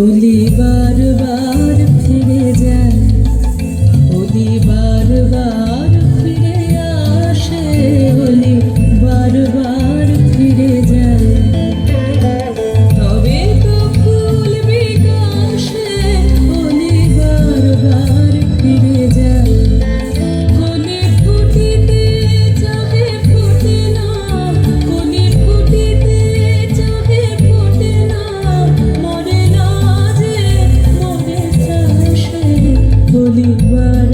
ওলি বারবার ফিরে যায় ওলি বারবার ফিরে আসে ওলি বারবার ফিরে যায়। তবে তো ফুল বিকাশে ওলি বারবার ফিরে যায়। Holy Word.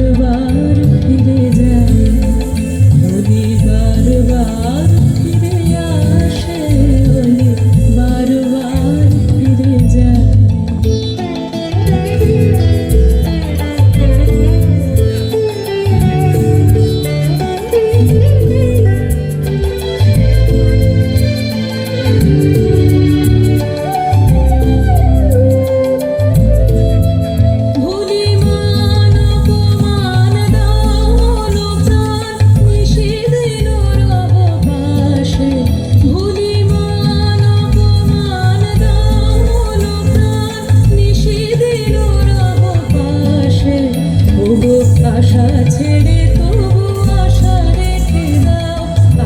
আশা ছেড়ে তবু আশা রেখে দাও।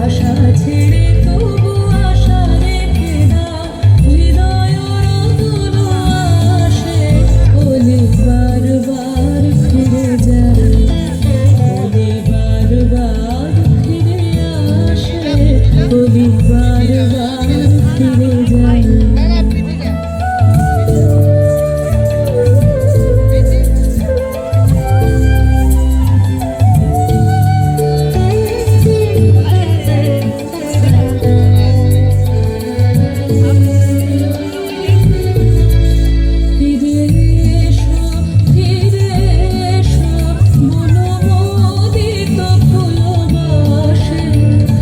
আশা ছেড়ে তবু আশা রেখে দাও। হৃদয় আসে, বলি বারবার ফিরে যায়। বারবার ফিরে আসে, বলি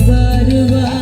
வருவார்.